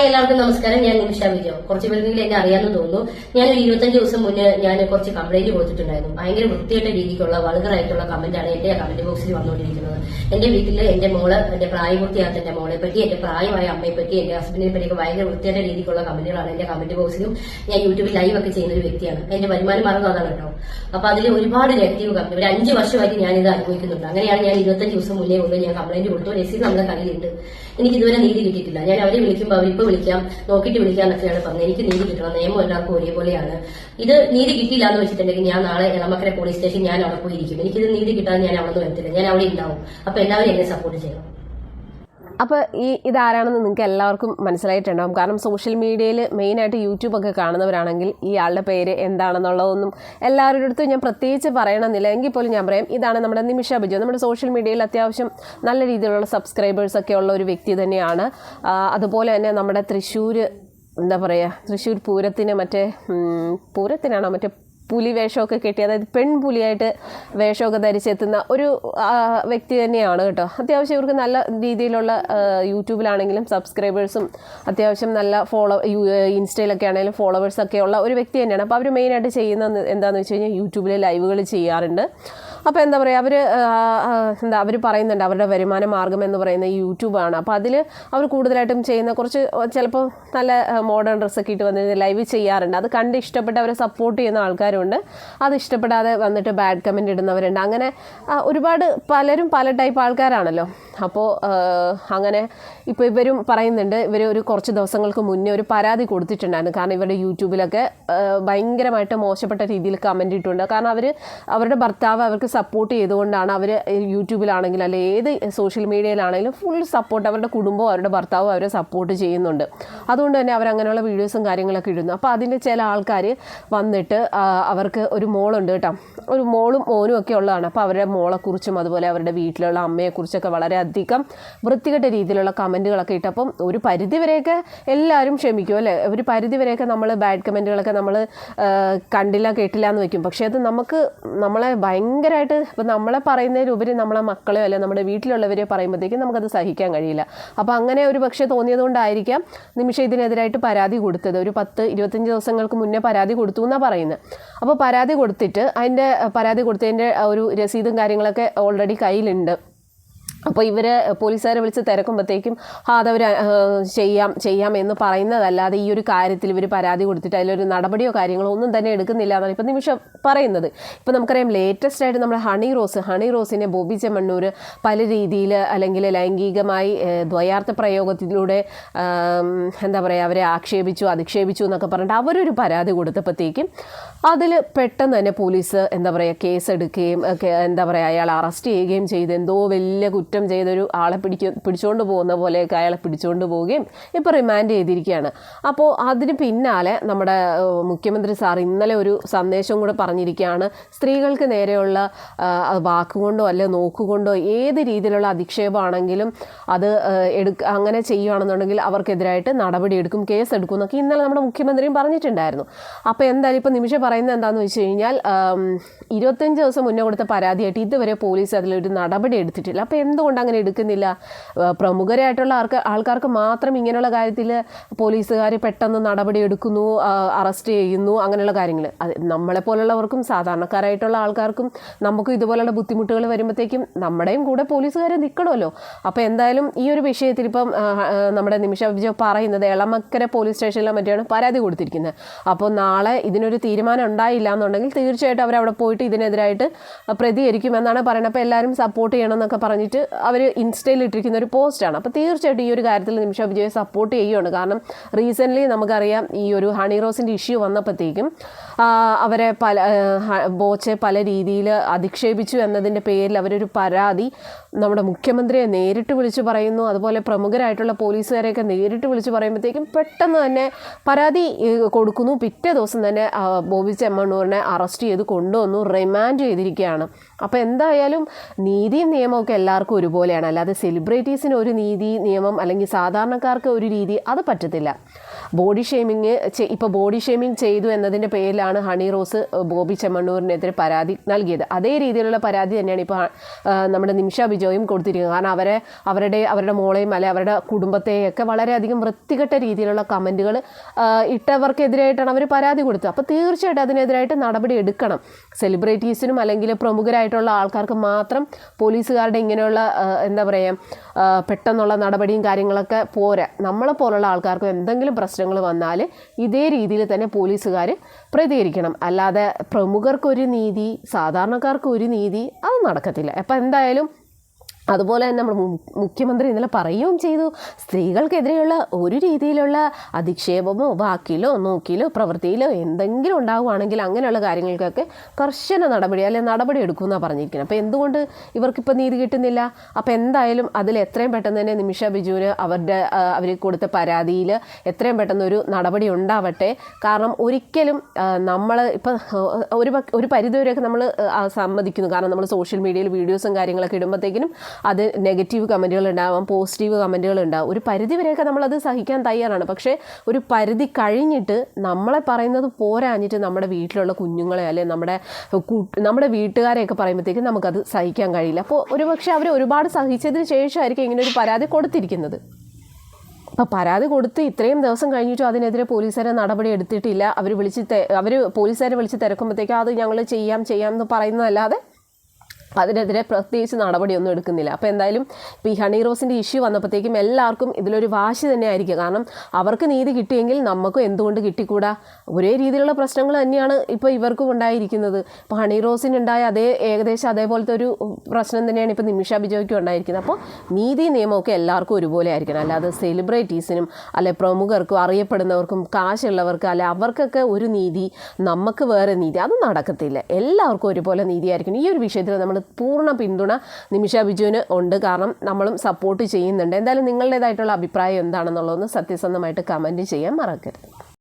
Hi എല്ലാവർക്കും നമസ്കാരം. ഞാൻ നിമിഷ വിജയം. കുറച്ച് പേരെങ്കിലും എന്നെ അറിയാമെന്ന് തോന്നുന്നു. ഞാൻ ഒരു ഇരുപത്തഞ്ച് ദിവസം മുന്നേ ഞാൻ കുറച്ച് കംപ്ലൈന്റ് കൊടുത്തിട്ടുണ്ടായിരുന്നു. ഭയങ്കര വൃത്തിയായിട്ട രീതിക്കുള്ള വൾഗറായിട്ടുള്ള കമന്റാണ് എന്റെ കമന്റ് ബോക്സിൽ വന്നുകൊണ്ടിരിക്കുന്നത്. എന്റെ വീട്ടിൽ എന്റെ മോൾ എന്റെ പ്രായപൂർത്തിയാത്ത എന്റെ മോളെ പറ്റി എന്റെ പ്രായമായ അമ്മയെ പറ്റി എന്റെ ഹസ്ബൻഡിനെ പറ്റിയൊക്കെ ഭയങ്കര വൃത്തിയായിട്ട രീതിക്കുള്ള കമന്റുകളാണ് എന്റെ കമന്റ് ബോക്സിലും ഞാൻ യൂട്യൂബിൽ ലൈവ് ഒക്കെ ചെയ്യുന്ന ഒരു വ്യക്തിയാണ് എന്റെ വരുമാനം മാർഗം അതാണ് കേട്ടോ. അപ്പൊ അതിൽ ഒരുപാട് നെഗറ്റീവ് കമന്റ് ഒരു അഞ്ച് വർഷമായിട്ട് ഞാൻ ഇത് അനുഭവിക്കുന്നുണ്ട്. അങ്ങനെയാണ് ഞാൻ ഇരുപത്തഞ്ച് ദിവസം മുന്നേ കൊണ്ട് ഞാൻ കംപ്ലൈന്റ് കൊടുത്തു. രസീത് നമ്മുടെ കയ്യിലുണ്ട്. എനിക്ക് ഇതുവരെ നീതി കിട്ടിയിട്ടില്ല. ഞാൻ അവരെ വിളിക്കുമ്പോൾ അവരിപ്പോ വിളിക്കാം നോക്കിയിട്ട് വിളിക്കാം എന്നൊക്കെയാണ് പറഞ്ഞത്. എനിക്ക് നീതി കിട്ടണം നിയമം എല്ലാവർക്കും ഒരേപോലെയാണ്. ഇത് നീതി കിട്ടിയില്ല എന്ന് വെച്ചിട്ടുണ്ടെങ്കിൽ ഞാൻ നാളെ എളമക്കര പോലീസ് സ്റ്റേഷൻ ഞാൻ അവിടെ പോയിരിക്കും. എനിക്കിത് നീതി കിട്ടാൻ ഞാൻ അവിടെ നിന്ന് വരത്തില്ല. ഞാൻ അവിടെ ഉണ്ടാവും. അപ്പൊ എല്ലാവരും എന്നെ സപ്പോർട്ട് ചെയ്യണം. അപ്പോൾ ഈ ഇതാരാണെന്ന് നിങ്ങൾക്ക് എല്ലാവർക്കും മനസ്സിലായിട്ടുണ്ടാവും. കാരണം സോഷ്യൽ മീഡിയയിൽ മെയിനായിട്ട് യൂട്യൂബൊക്കെ കാണുന്നവരാണെങ്കിൽ ഈ ആളുടെ പേര് എന്താണെന്നുള്ളതൊന്നും എല്ലാവരുടെ അടുത്തും ഞാൻ പ്രത്യേകിച്ച് പറയണമെന്നില്ല. എങ്കിൽ പോലും ഞാൻ പറയാം ഇതാണ് നമ്മുടെ നിമിഷ ബിജു. നമ്മുടെ സോഷ്യൽ മീഡിയയിൽ അത്യാവശ്യം നല്ല രീതിയിലുള്ള സബ്സ്ക്രൈബേഴ്സ് ഒക്കെ ഉള്ള ഒരു വ്യക്തി തന്നെയാണ്. അതുപോലെ തന്നെ നമ്മുടെ തൃശ്ശൂർ എന്താ പറയുക തൃശ്ശൂർ പൂരത്തിന് മറ്റേ പൂരത്തിനാണോ മറ്റേ പുലി വേഷമൊക്കെ കെട്ടി അതായത് പെൺപുലിയായിട്ട് വേഷമൊക്കെ ധരിച്ചെത്തുന്ന ഒരു വ്യക്തി തന്നെയാണ് കേട്ടോ. അത്യാവശ്യം ഇവർക്ക് നല്ല രീതിയിലുള്ള യൂട്യൂബിലാണെങ്കിലും സബ്സ്ക്രൈബേഴ്സും അത്യാവശ്യം നല്ല ഫോളോ ഇൻസ്റ്റയിലൊക്കെ ആണെങ്കിലും ഫോളോവേഴ്സൊക്കെ ഉള്ള ഒരു വ്യക്തി തന്നെയാണ്. അപ്പോൾ അവർ മെയിനായിട്ട് ചെയ്യുന്ന എന്താണെന്ന് വെച്ച് കഴിഞ്ഞാൽ യൂട്യൂബിൽ ലൈവുകൾ ചെയ്യാറുണ്ട്. അപ്പോൾ എന്താ പറയുക അവർ എന്താ അവർ പറയുന്നുണ്ട് അവരുടെ വരുമാന മാർഗം എന്ന് പറയുന്ന യൂട്യൂബാണ് അപ്പോൾ അതിൽ അവർ കൂടുതലായിട്ടും ചെയ്യുന്ന കുറച്ച് ചിലപ്പോൾ നല്ല മോഡേൺ ഡ്രസ്സൊക്കെ ഇട്ട് വന്ന് ലൈവ് ചെയ്യാറുണ്ട്. അത് കണ്ട് ഇഷ്ടപ്പെട്ട് അവരെ സപ്പോർട്ട് ചെയ്യുന്ന ആൾക്കാരുണ്ട്. അത് ഇഷ്ടപ്പെടാതെ വന്നിട്ട് ബാഡ് കമന്റ് ഇടുന്നവരുണ്ട്. അങ്ങനെ ഒരുപാട് പലരും പല ടൈപ്പ് ആൾക്കാരാണല്ലോ. അപ്പോൾ അങ്ങനെ ഇപ്പോൾ ഇവരും പറയുന്നുണ്ട് ഇവർ ഒരു കുറച്ച് ദിവസങ്ങൾക്ക് മുന്നേ ഒരു പരാതി കൊടുത്തിട്ടുണ്ടായിരുന്നു. കാരണം ഇവരുടെ യൂട്യൂബിലൊക്കെ ഭയങ്കരമായിട്ട് മോശപ്പെട്ട രീതിയിൽ കമന്റ് ഇട്ടുണ്ട് കാരണം അവർ അവരുടെ ഭർത്താവ് അവർക്ക് സപ്പോർട്ട് ചെയ്തുകൊണ്ടാണ് അവർ യൂട്യൂബിലാണെങ്കിലും അല്ലെ ഏത് സോഷ്യൽ മീഡിയയിലാണെങ്കിലും ഫുൾ സപ്പോർട്ട് അവരുടെ കുടുംബവും അവരുടെ ഭർത്താവും അവരെ സപ്പോർട്ട് ചെയ്യുന്നുണ്ട്. അതുകൊണ്ട് തന്നെ അവർ അങ്ങനെയുള്ള വീഡിയോസും കാര്യങ്ങളൊക്കെ ഇടുന്നു. അപ്പോൾ അതിന്റെ ചില ആൾക്കാർ വന്നിട്ട് അവർക്ക് ഒരു മോളുണ്ട് കേട്ടോ. ഒരു മോളും മോനും ഒക്കെ ഉള്ളതാണ്. അപ്പോൾ അവരുടെ മോളെക്കുറിച്ചും അതുപോലെ അവരുടെ വീട്ടിലുള്ള അമ്മയെക്കുറിച്ചൊക്കെ വളരെയധികം വൃത്തികെട്ട രീതിയിലുള്ള കമന്റുകളൊക്കെ ഇട്ടപ്പം ഒരു പരിധിവരെയൊക്കെ എല്ലാവരും ക്ഷമിക്കും അല്ലേ? ഒരു പരിധിവരെയൊക്കെ നമ്മൾ ബാഡ് കമന്റുകളൊക്കെ നമ്മൾ കണ്ടില്ല കേട്ടില്ല എന്ന് വയ്ക്കും. പക്ഷേ അത് നമുക്ക് നമ്മളെ ഭയങ്കരമായിട്ട് ഇപ്പം നമ്മളെ പറയുന്നതിലുപരി നമ്മളെ മക്കളെയോ അല്ലെ നമ്മുടെ വീട്ടിലുള്ളവരെയോ പറയുമ്പോഴത്തേക്കും നമുക്കത് സഹിക്കാൻ കഴിയില്ല. അപ്പോൾ അങ്ങനെ ഒരു പക്ഷേ തോന്നിയതുകൊണ്ടായിരിക്കാം നിമിഷം ഇതിനെതിരായിട്ട് പരാതി കൊടുത്തത്. ഒരു പത്ത് ഇരുപത്തഞ്ച് ദിവസങ്ങൾക്ക് മുന്നേ പരാതി കൊടുത്തു എന്നാണ് പറയുന്നത് അപ്പോൾ പരാതി കൊടുത്തിട്ട് അതിന്റെ പരാതി കൊടുത്തതിന്റെ ഒരു രസീതും കാര്യങ്ങളൊക്കെ ഓൾറെഡി കയ്യിലുണ്ട്. അപ്പോൾ ഇവർ പോലീസുകാരെ വിളിച്ച് തിരക്കുമ്പോഴത്തേക്കും ആ അതവർ ചെയ്യാം ചെയ്യാം എന്ന് പറയുന്നതല്ലാതെ ഈ ഒരു കാര്യത്തിൽ ഇവർ പരാതി കൊടുത്തിട്ട് അതിലൊരു നടപടിയോ കാര്യങ്ങളോ ഒന്നും തന്നെ എടുക്കുന്നില്ല എന്നാണ് ഇപ്പം നിമിഷം പറയുന്നത്. ഇപ്പം നമുക്കറിയാം ലേറ്റസ്റ്റ് ആയിട്ട് നമ്മുടെ ഹണി റോസ് ഹണി റോസിനെ ബോബി ചെമ്മണ്ണൂർ പല രീതിയിൽ അല്ലെങ്കിൽ ലൈംഗികമായി ദ്വയാർത്ഥ പ്രയോഗത്തിലൂടെ എന്താ പറയുക അവരെ ആക്ഷേപിച്ചു അധിക്ഷേപിച്ചു എന്നൊക്കെ പറഞ്ഞിട്ട് അവരൊരു പരാതി കൊടുത്തപ്പോഴത്തേക്കും അതിൽ പെട്ടെന്ന് തന്നെ പോലീസ് എന്താ പറയുക കേസ് എടുക്കുകയും എന്താ പറയുക അയാൾ അറസ്റ്റ് ചെയ്യുകയും ചെയ്ത് എന്തോ വലിയ കുറ്റം ചെയ്തൊരു ആളെ പിടിക്ക പിടിച്ചുകൊണ്ട് പോകുന്ന പോലെയൊക്കെ അയാളെ പിടിച്ചുകൊണ്ട് പോവുകയും ഇപ്പോൾ റിമാൻഡ് ചെയ്തിരിക്കുകയാണ്. അപ്പോൾ അതിന് പിന്നാലെ നമ്മുടെ മുഖ്യമന്ത്രി സാർ ഇന്നലെ ഒരു സന്ദേശം കൂടെ പറഞ്ഞിരിക്കുകയാണ്. സ്ത്രീകൾക്ക് നേരെയുള്ള വാക്കുകൊണ്ടോ അല്ലെ നോക്കുകൊണ്ടോ ഏത് രീതിയിലുള്ള അധിക്ഷേപമാണെങ്കിലും അത് എടുക്ക അങ്ങനെ ചെയ്യുകയാണെന്നുണ്ടെങ്കിൽ അവർക്കെതിരായിട്ട് നടപടി എടുക്കും കേസ് എടുക്കും എന്നൊക്കെ ഇന്നലെ നമ്മുടെ മുഖ്യമന്ത്രിയും പറഞ്ഞിട്ടുണ്ടായിരുന്നു. അപ്പോൾ എന്തായാലും ഇപ്പോൾ നിമിഷം പറയുന്നത് എന്താണെന്ന് വെച്ച് കഴിഞ്ഞാൽ ഇരുപത്തഞ്ച് ദിവസം മുന്നേ കൊടുത്ത പരാതിയായിട്ട് ഇതുവരെ പോലീസ് അതിലൊരു നടപടി എടുത്തിട്ടില്ല. അപ്പോൾ എന്തുകൊണ്ട് അങ്ങനെ എടുക്കുന്നില്ല? പ്രമുഖരായിട്ടുള്ള ആൾക്ക് ആൾക്കാർക്ക് മാത്രം ഇങ്ങനെയുള്ള കാര്യത്തിൽ പോലീസുകാർ പെട്ടെന്ന് നടപടി എടുക്കുന്നു അറസ്റ്റ് ചെയ്യുന്നു അങ്ങനെയുള്ള കാര്യങ്ങൾ അത് നമ്മളെപ്പോലുള്ളവർക്കും സാധാരണക്കാരായിട്ടുള്ള ആൾക്കാർക്കും നമുക്കും ഇതുപോലുള്ള ബുദ്ധിമുട്ടുകൾ വരുമ്പോഴത്തേക്കും നമ്മുടെയും കൂടെ പോലീസുകാർ നിൽക്കണമല്ലോ അപ്പോൾ എന്തായാലും ഈ ഒരു വിഷയത്തിൽ ഇപ്പം നമ്മുടെ നിമിഷ വിജയ് പറയുന്നത് എളമക്കര പോലീസ് സ്റ്റേഷനിലും മറ്റാണ് പരാതി കൊടുത്തിരിക്കുന്നത്. അപ്പോൾ നാളെ ഇതിനൊരു തീരുമാനം ഉണ്ടായില്ല എന്നുണ്ടെങ്കിൽ തീർച്ചയായിട്ടും അവരവിടെ പോയിട്ട് ഇതിനെതിരായിട്ട് പ്രതികരിക്കുമെന്നാണ് പറയുന്നത്. അപ്പോൾ എല്ലാവരും സപ്പോർട്ട് ചെയ്യണം എന്നൊക്കെ പറഞ്ഞിട്ട് അവർ ഇൻസ്റ്റയിൽ ഇട്ടിരിക്കുന്ന ഒരു പോസ്റ്റാണ് അപ്പോൾ തീർച്ചയായിട്ടും ഈ ഒരു കാര്യത്തിൽ നിമിഷ വിജയെ സപ്പോർട്ട് ചെയ്യുകയാണ് കാരണം റീസെന്റ്ലി നമുക്കറിയാം ഈ ഒരു ഹണി റോസിന്റെ ഇഷ്യൂ വന്നപ്പോഴത്തേക്കും അവരെ പല ബോച്ചെ പല രീതിയിൽ അധിക്ഷേപിച്ചു എന്നതിന്റെ പേരിൽ അവരൊരു പരാതി നമ്മുടെ മുഖ്യമന്ത്രിയെ നേരിട്ട് വിളിച്ചു പറയുന്നു. അതുപോലെ പ്രമുഖരായിട്ടുള്ള പോലീസുകാരെയൊക്കെ നേരിട്ട് വിളിച്ചു പറയുമ്പോഴത്തേക്കും പെട്ടെന്ന് തന്നെ പരാതി കൊടുക്കുന്നു. പിറ്റേ ദിവസം തന്നെ ബോബി ചെമ്മണ്ണൂരിനെ അറസ്റ്റ് ചെയ്ത് കൊണ്ടുവന്നു റിമാൻഡ് ചെയ്തിരിക്കുകയാണ്. അപ്പോൾ എന്തായാലും നീതിയും നിയമമൊക്കെ എല്ലാവർക്കും ഒരുപോലെയാണ്. അല്ലാതെ സെലിബ്രിറ്റീസിന് ഒരു നീതി നിയമം അല്ലെങ്കിൽ സാധാരണക്കാർക്ക് ഒരു രീതി അത് പറ്റത്തില്ല. ബോഡി ഷെയ്മിങ് ഇപ്പോൾ ബോഡി ഷെയ്മിങ് ചെയ്തു എന്നതിന്റെ പേരിലാണ് ഹണി റോസ് ബോബി ചെമ്മണ്ണൂരിനെതിരെ പരാതി നൽകിയത്. അതേ രീതിയിലുള്ള പരാതി തന്നെയാണ് ഇപ്പോൾ നമ്മുടെ നിമിഷ ബിജോയും കൊടുത്തിരിക്കുന്നത്. കാരണം അവരെ അവരുടെ അവരുടെ മോളെയും അല്ലെ അവരുടെ കുടുംബത്തെയൊക്കെ വളരെയധികം വൃത്തികെട്ട രീതിയിലുള്ള കമന്റുകൾ ഇട്ടവർക്കെതിരായിട്ടാണ് അവർ പരാതി കൊടുത്തത്. അപ്പോൾ തീർച്ചയായിട്ടും അതിനെതിരായിട്ട് നടപടി എടുക്കണം. സെലിബ്രിറ്റീസിനും അല്ലെങ്കിൽ പ്രമുഖരായിട്ടുള്ള ആൾക്കാർക്ക് മാത്രം പോലീസുകാരുടെ ഇങ്ങനെയുള്ള എന്താ പറയുക പെട്ടെന്നുള്ള നടപടിയും കാര്യങ്ങളൊക്കെ പോരാ. നമ്മളെ പോലുള്ള ആൾക്കാർക്കും എന്തെങ്കിലും പ്രശ്നങ്ങൾ വന്നാൽ ഇതേ രീതിയിൽ തന്നെ പോലീസുകാർ പ്രതികരിക്കണം. അല്ലാതെ പ്രമുഖർക്കൊരു നീതി സാധാരണക്കാർക്ക് ഒരു നീതി അത് നടക്കത്തില്ല. അപ്പം എന്തായാലും അതുപോലെ തന്നെ നമ്മൾ മുഖ്യമന്ത്രി ഇന്നലെ പറയുകയും ചെയ്തു. സ്ത്രീകൾക്കെതിരെയുള്ള ഒരു രീതിയിലുള്ള അധിക്ഷേപമോ വാക്കിലോ നോക്കിലോ പ്രവൃത്തിയിലോ എന്തെങ്കിലും ഉണ്ടാവുകയാണെങ്കിൽ അങ്ങനെയുള്ള കാര്യങ്ങൾക്കൊക്കെ കർശന നടപടി അല്ലെങ്കിൽ നടപടി എടുക്കുമെന്നാണ് പറഞ്ഞിരിക്കുന്നത്. അപ്പോൾ എന്തുകൊണ്ട് ഇവർക്കിപ്പോൾ നീതി കിട്ടുന്നില്ല? അപ്പോൾ എന്തായാലും അതിൽ എത്രയും പെട്ടെന്ന് തന്നെ നിമിഷ ബിജുവിന് അവരുടെ അവർ കൊടുത്ത പരാതിയിൽ എത്രയും പെട്ടെന്ന് ഒരു നടപടി ഉണ്ടാവട്ടെ. കാരണം ഒരിക്കലും നമ്മൾ ഇപ്പം ഒരു ഒരു പരിധിവരെയൊക്കെ നമ്മൾ സമ്മതിക്കുന്നു. കാരണം നമ്മൾ സോഷ്യൽ മീഡിയയിൽ വീഡിയോസും കാര്യങ്ങളൊക്കെ ഇടുമ്പോഴത്തേക്കിനും അത് നെഗറ്റീവ് കമന്റുകൾ ഉണ്ടാവാം പോസിറ്റീവ് കമന്റുകൾ ഉണ്ടാവും. ഒരു പരിധി വരെയൊക്കെ നമ്മളത് സഹിക്കാൻ തയ്യാറാണ്. പക്ഷേ ഒരു പരിധി കഴിഞ്ഞിട്ട് നമ്മളെ പറയുന്നത് പോരാഞ്ഞിട്ട് നമ്മുടെ വീട്ടിലുള്ള കുഞ്ഞുങ്ങളെ അല്ലെ നമ്മുടെ നമ്മുടെ വീട്ടുകാരെയൊക്കെ പറയുമ്പോഴത്തേക്കും നമുക്കത് സഹിക്കാൻ കഴിയില്ല. അപ്പോൾ ഒരുപക്ഷെ അവർ ഒരുപാട് സഹിച്ചതിന് ശേഷമായിരിക്കും ഇങ്ങനെ ഒരു പരാതി കൊടുത്തിരിക്കുന്നത്. അപ്പോൾ പരാതി കൊടുത്ത് ഇത്രയും ദിവസം കഴിഞ്ഞിട്ടും അതിനെതിരെ പോലീസുകാരെ നടപടി എടുത്തിട്ടില്ല. അവർ വിളിച്ച് അവർ പോലീസുകാരെ വിളിച്ച് തിരക്കുമ്പോഴത്തേക്കും അത് ഞങ്ങൾ ചെയ്യാം ചെയ്യാം എന്ന് പറയുന്നതല്ലാതെ അതിനെതിരെ പ്രത്യേകിച്ച് നടപടിയൊന്നും എടുക്കുന്നില്ല. അപ്പോൾ എന്തായാലും ഇപ്പോൾ ഈ ഹണി റോസിന്റെ ഇഷ്യൂ വന്നപ്പോഴത്തേക്കും എല്ലാവർക്കും ഇതിലൊരു വാശി തന്നെ ആയിരിക്കും. കാരണം അവർക്ക് നീതി കിട്ടിയെങ്കിൽ നമുക്കും എന്തുകൊണ്ട് കിട്ടിക്കൂടാ? ഒരേ രീതിയിലുള്ള പ്രശ്നങ്ങൾ തന്നെയാണ് ഇപ്പോൾ ഇവർക്കും ഉണ്ടായിരിക്കുന്നത്. ഇപ്പോൾ ഹണി റോസിനുണ്ടായ അതേ ഏകദേശം അതേപോലത്തെ ഒരു പ്രശ്നം തന്നെയാണ് ഇപ്പോൾ നിമിഷ ബിജോയ്ക്കും ഉണ്ടായിരിക്കുന്നത്. അപ്പോൾ നീതി നിയമമൊക്കെ എല്ലാവർക്കും ഒരുപോലെ ആയിരിക്കണം. അല്ലാതെ സെലിബ്രിറ്റീസിനും അല്ലെ പ്രമുഖർക്കും അറിയപ്പെടുന്നവർക്കും കാശുള്ളവർക്ക് അല്ലെ അവർക്കൊക്കെ ഒരു നീതി നമുക്ക് വേറെ നീതി അത് നടക്കത്തില്ല. എല്ലാവർക്കും ഒരുപോലെ നീതിയായിരിക്കണം. ഈ ഒരു വിഷയത്തിൽ നമ്മൾ പൂർണ പിന്തുണ നിമിഷ ബിജുവിന് ഉണ്ട്. കാരണം നമ്മളും സപ്പോർട്ട് ചെയ്യുന്നുണ്ട്. എന്തായാലും നിങ്ങളുടേതായിട്ടുള്ള അഭിപ്രായം എന്താണെന്നുള്ളതൊന്ന് സത്യസന്ധമായിട്ട് കമന്റ് ചെയ്യാൻ മറക്കരുത്.